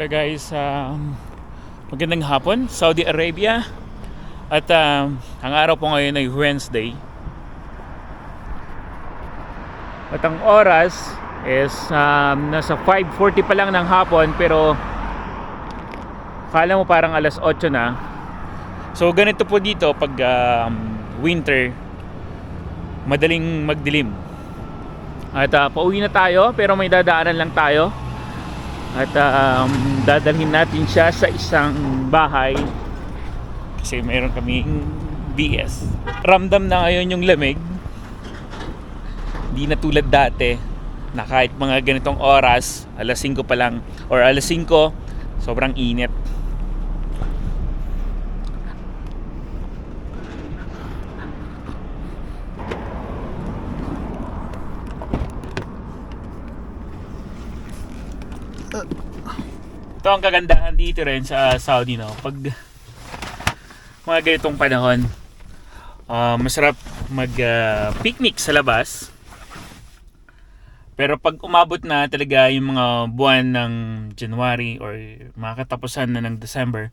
Hello guys, um, magandang hapon, Saudi Arabia. At um, ang araw po ngayon ay Wednesday. At ang oras is um, nasa 5.40 pa lang ng hapon pero kala mo parang alas 8 na. So ganito po dito pag um, winter, madaling magdilim. At uh, pauwi na tayo pero may dadaanan lang tayo. At um, dadalhin natin siya sa isang bahay kasi mayroon kaming BS. Ramdam na ngayon yung lamig. Hindi na tulad dati na kahit mga ganitong oras, alas 5 pa lang or alas 5, sobrang init. Ito ang kagandahan dito rin sa Saudi no. Pag mga ganitong panahon, ah, masarap mag ah, sa labas. Pero pag umabot na talaga yung mga buwan ng January or mga katapusan na ng December,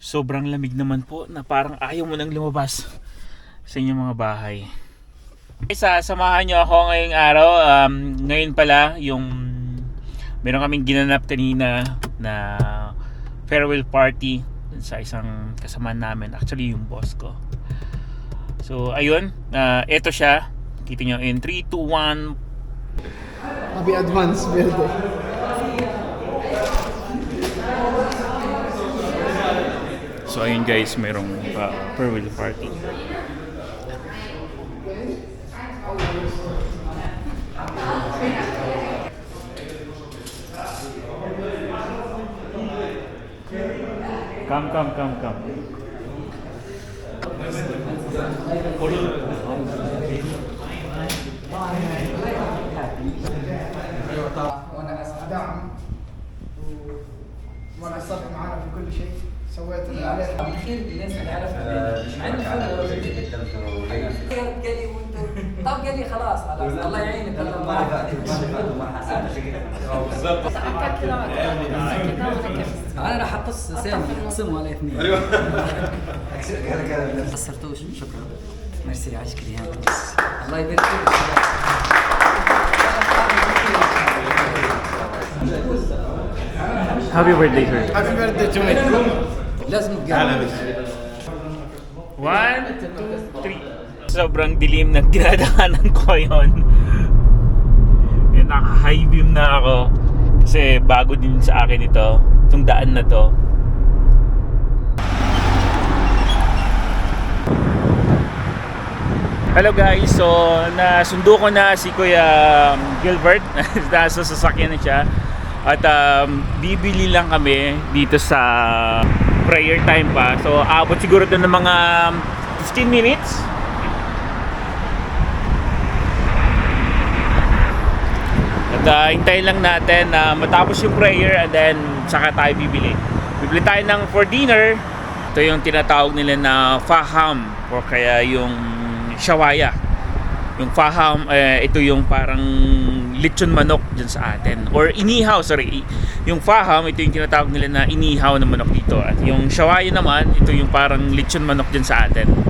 sobrang lamig naman po na parang ayaw mo nang lumabas sa inyong mga bahay. Isa, samahan nyo ako ngayong araw. Um, ngayon pala, yung meron kaming ginanap kanina na farewell party sa isang kasamaan namin. Actually, yung boss ko. So, ayun. Uh, eto siya. Kita nyo in 3, 2, 1. Happy advance birthday. So, ayun guys, merong uh, farewell party. Come, come, come, come. وأنا دعم وأنا صرت معانا في كل شيء سويت اللي عليه كثير الناس اللي عرفت مع انه قال لي وانت طب قال لي خلاص خلاص الله يعينك الله معك أنا راح أقص سامي اقسمه على اثنين. أيوه. قصرتوش شكرا. ميرسي عشك يا الله يبارك فيك. Happy birthday, sir. هابي بيرثدي تو لازم تقابل One, two, three. Sobrang dilim na dinadaanan ko yon. Yung naka-high beam na ako. Kasi bago din sa akin ito. Itong daan na to. Hello guys, so nasundo ko na si Kuya Gilbert nasa sasakyan na siya at um, bibili lang kami dito sa prayer time pa so abot siguro doon ng mga 15 minutes uh, hintayin lang natin na matapos yung prayer and then saka tayo bibili. Bibili tayo ng for dinner ito yung tinatawag nila na faham o kaya yung shawaya. Yung faham eh, ito yung parang lechon manok dyan sa atin. Or inihaw sorry yung faham ito yung tinatawag nila na inihaw na manok dito. At yung shawaya naman ito yung parang lechon manok dyan sa atin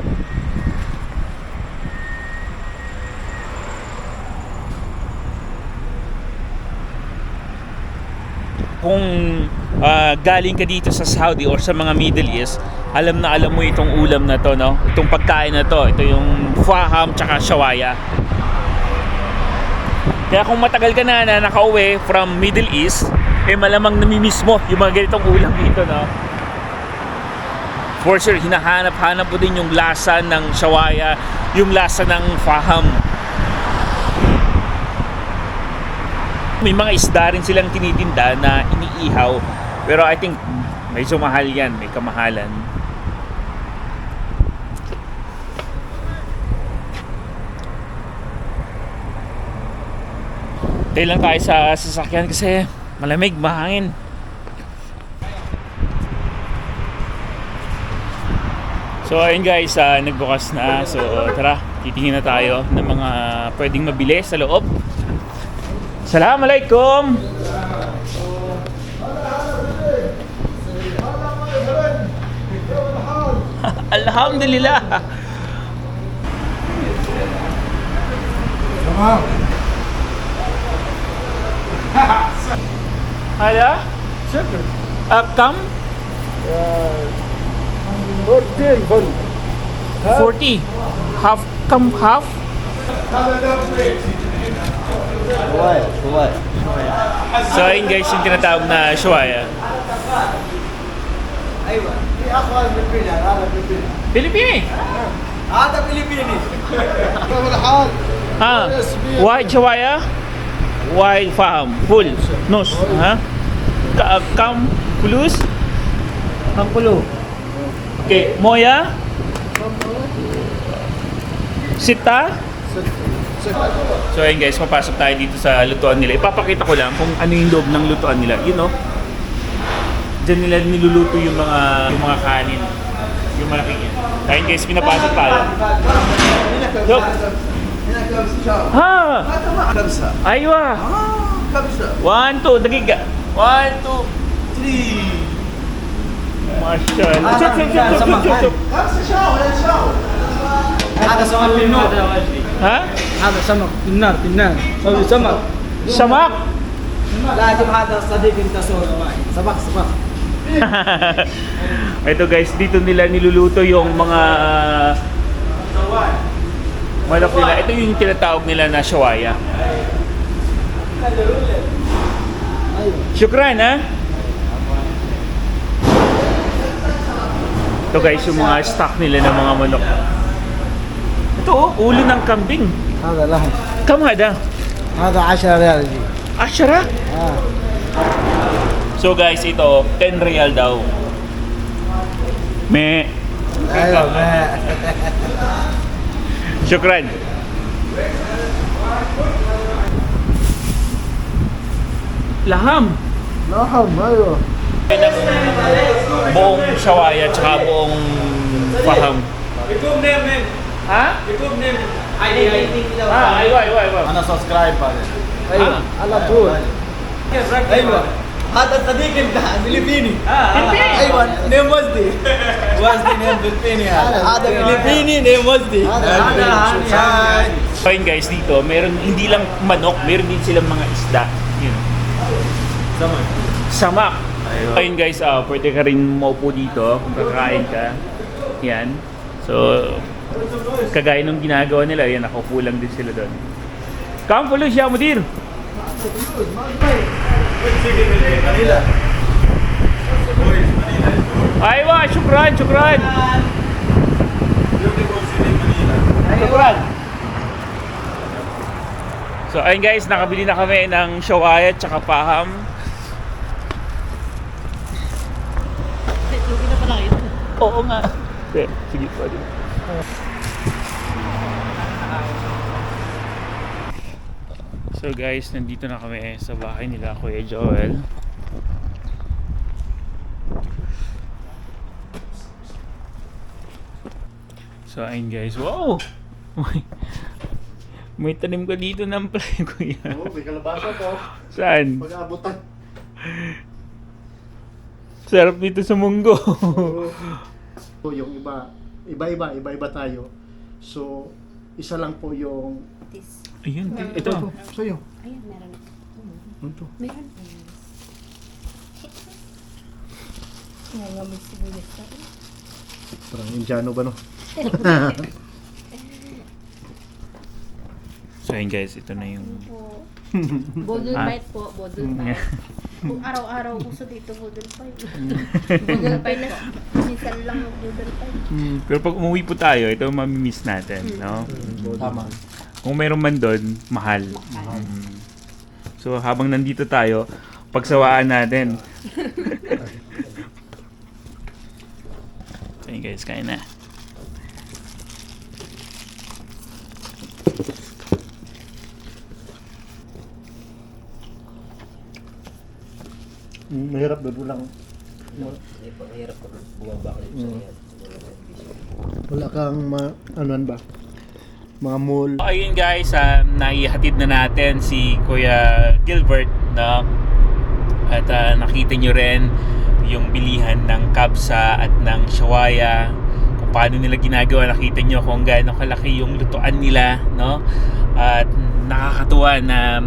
kung ah, galing ka dito sa Saudi or sa mga Middle East, alam na alam mo itong ulam na to, no? Itong pagkain na to, ito yung faham tsaka shawaya. Kaya kung matagal ka na na nakauwi from Middle East, eh malamang namimiss mo yung mga ganitong ulam dito, no? For sure, hinahanap-hanap mo din yung lasa ng shawaya, yung lasa ng faham. May mga isda rin silang tinitinda na iniihaw. Pero I think medyo mahal yan. May kamahalan. Tayo lang tayo sa sasakyan kasi malamig, mahangin. So ayun guys, ah, nagbukas na. So tara, titingin na tayo ng mga pwedeng mabili sa loob. السلام عليكم. الحمد لله. تمام. هذا؟ شكرا. كم؟ 40 40 كم come half شوية شوية So ayun guys, yung tinatawag na shuaya. ايوه في اخوان فلبيني هذا فلبيني Pilipini. هذا فلبيني كيف الحال؟ Ha? White shuaya? White faham. Full. Nose. Ha? Ka- Kam kulus? كم كله؟ Okay. Moya? Sita? So ayun guys, papasok tayo dito sa lutuan nila. Ipapakita ko lang kung ano yung loob ng lutuan nila. You know, dyan nila niluluto yung mga, yung mga kanin. Yung malaking yan. Ayun guys, pinapasok tayo. Look! Ha! Aywa! One, two, nagiga. One, two, three. Masyaallah. Chup, chup, chup, chup, chup, chup. Kamsa ah, siya, wala siya. Ada ah, sa mga Pinoy. Ha? هذا سمك في النار في النار سوي سمك Samak! لازم هذا صديق انت سوي معي سمك سمك Ito guys, dito nila niluluto yung mga manok nila. Ito yung tinatawag nila na shawaya. Shukran ha? Ito guys, yung mga stock nila ng mga manok. Ito oh, ulo ng kambing. هذا لحم Kam hada? هذا 10 ريال يجي Ashara? اه So guys, ito 10 real daw. Me. ايوه ما Shukran. Laham. لحم ايوه ng buong shawaya tsaka buong faham. يكون نيم نيم Ha? يكون نيم اي اي Ah, aywa, aywa, aywa. انا سبسكرايب هذا ايوه على طول ايوه هذا صديق انت فلبيني Pilipino. ايوه نيم وزدي وزدي نيم فلبيني هذا هذا فلبيني نيم وزدي هذا هاي So yun guys, dito, meron hindi lang manok, meron din silang mga isda. Yun. سمك Samak. Ayun guys, ah, pwede ka rin maupo dito kung kakain ka. Yan. So, kagaya nung ginagawa nila, yan, nakaupo lang din sila doon. Kampulo siya, mudir. Aywa, syukran, syukran. Syukran. So, ayun guys, nakabili na kami ng shawaya at saka paham. Oo nga. Okay, sige po. So guys, nandito na kami sa bahay nila Kuya Joel. So ayun guys, wow! May, may tanim ka dito ng play kuya. Oo, may kalabasa po. Saan? Pag-aabutan. Sarap dito sa munggo. So, yung iba, iba-iba, iba-iba tayo. So, isa lang po yung... This. Ayan, Meron ito. Ito, sa'yo. Ayan, meron. Ito. Ano meron. Nangangamit sibuyas ka rin. Parang Indiano ba no? so yun guys, ito na yung... Bodul bite po, bodul ah. bite. Kung araw-araw gusto dito, bodol fight. bodol fight na, minsan lang bodol fight. Mm, pero pag umuwi po tayo, ito ang mamimiss natin, no? Tama. Kung meron man doon, mahal. Mm. So habang nandito tayo, pagsawaan natin. so guys, kain na. Mahirap doon lang. Wala kang ma, anuan ba? Mga mall. Ayun guys, um, naihatid na natin si Kuya Gilbert na at ah, nakita nyo rin yung bilihan ng kabsa at ng shawaya kung paano nila ginagawa. Nakita nyo kung gaano kalaki yung lutuan nila, no? At nakakatuwa na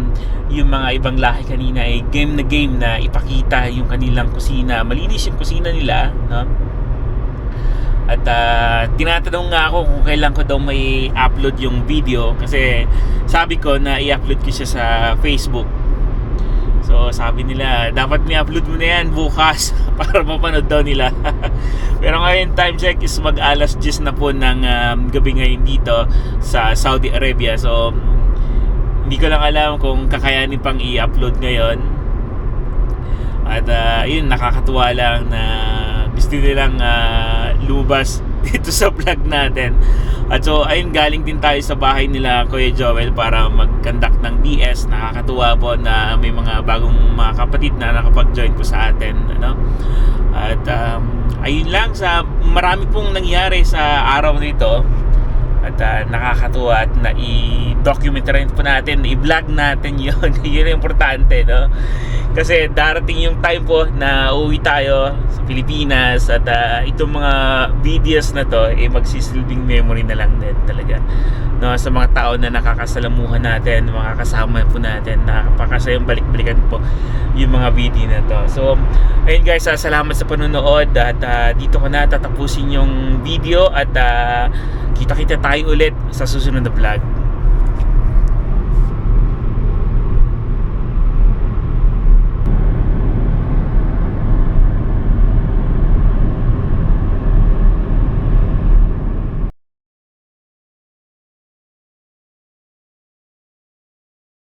yung mga ibang lahi kanina ay game na game na ipakita yung kanilang kusina. Malinis yung kusina nila, no? At ah, tinatanong nga ako kung kailan ko daw may upload yung video kasi sabi ko na i-upload ko siya sa Facebook. So sabi nila, dapat ni-upload mo na yan bukas para mapanood daw nila. Pero ngayon time check is mag alas 10 na po ng um, gabi ngayon dito sa Saudi Arabia. So hindi ko lang alam kung kakayanin pang i-upload ngayon. At uh, yun, nakakatuwa lang na gusto nilang uh, lumabas dito sa vlog natin. At so, ayun, galing din tayo sa bahay nila Kuya Joel para mag-conduct ng DS. Nakakatuwa po na may mga bagong mga kapatid na nakapag-join po sa atin. Ano? At um, ayun lang, sa marami pong nangyari sa araw nito. At ah, nakakatuwa at na i-document rin po natin, i-vlog natin yun. yun ang importante, no? Kasi darating yung time po na uwi tayo sa Pilipinas at ah, itong mga videos na to, eh, magsisilbing memory na lang din talaga. No, sa mga tao na nakakasalamuhan natin, mga kasama po natin, nakakapakasayang balik-balikan po yung mga video na to. So, ayun guys, ah, salamat sa panonood at ah, dito ko na tatapusin yung video at ah, kita-kita tayo ulit sa susunod na vlog.